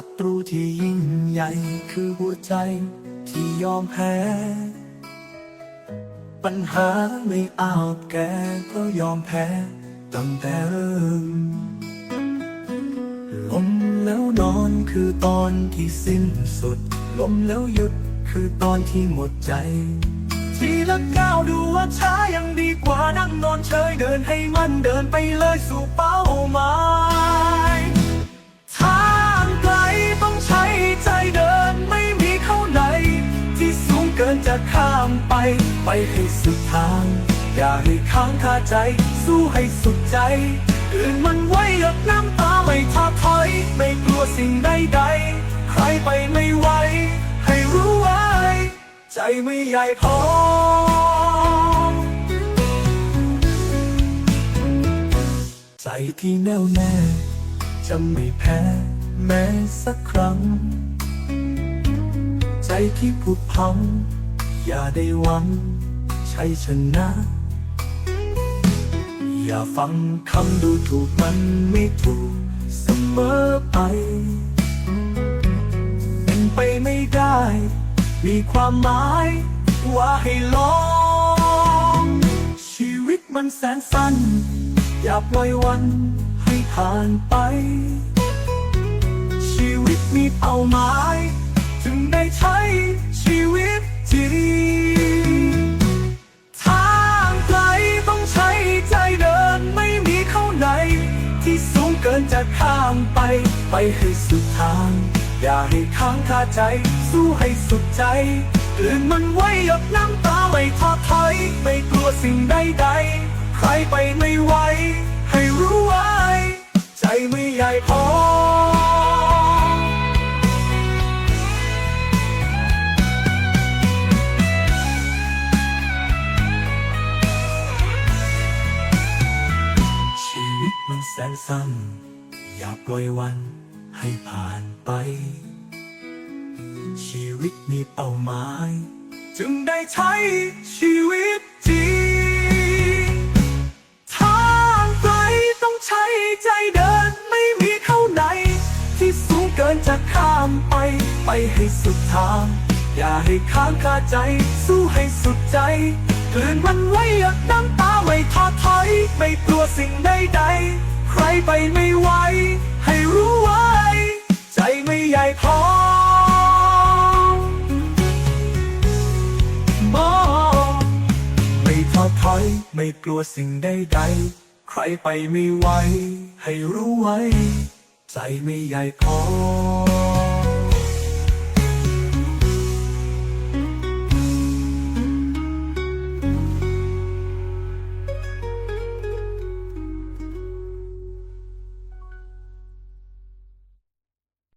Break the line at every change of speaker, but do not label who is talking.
ัตรูที่ยิ่งใหญ่คือหัวใจที่ยอมแพ้ ปัญหาไม่อาจแก้ก็ยอมแพ้ตั้งแต่เริ่มล้มแล้วนอนคือตอนที่สิ้นสุดล้มแล้วหยุดคือตอนที่หมดใจ ทีละก้าวดูว่าช้ายังดีกว่านั่งนอนเฉยเดินให้มันเดินไปเลยสู่เป้าหมาย ไป ไปให้สุดทาง อย่าให้ค้างคาใจ สู้ให้สุดใจอื่นมันไว้หยดน้ำตาไม่ท้อถอย ไม่กลัวสิ่งใดๆ ใครไปไม่ไหว ให้รู้ไว้ ใจไม่ใหญ่พอใจที่แน่วแน่ จะไม่แพ้ แม้สักครั้ง ใจที่ผุดพัง อย่าได้หวังใช่ชนะ อย่าฟังคำดูถูกมันไม่ถูกเสมอไป เป็นไปไม่ได้ มีความหมาย ว่าให้ลอง ชีวิตมันแสนสั้น อย่าปล่อยวันให้ผ่านไป ชีวิตมีเป้าหมาย ไปให้สุดทาง อย่าให้ค้างคาใจ สู้ให้สุดใจตื่นมันไว้หยดน้ำตาไม่ท้อถอยไม่กลัวสิ่งใดๆใครไปไม่ไหวให้รู้ไว้ ใจไม่ใหญ่พอชีวิตมันแสนสั้น อย่าปล่อยวันให้ผ่านไป ชีวิตมีเป้าหมาย จึงได้ใช้ชีวิตจริงทางไกลต้องใช้ใจเดินไม่มีเข้าไหน ที่สูงเกินจะข้ามไป ไปให้สุดทาง อย่าให้ค้างคาใจ สู้ให้สุดใจกลืนมันไว้หยดน้ำตาไม่ท้อถอย ไม่กลัวสิ่งใดๆใครไปไม่ไหว ไม่กลัวสิ่งใดๆ ใครไปไม่ไหว ให้รู้ไว้ ใจไม่ใหญ่พอ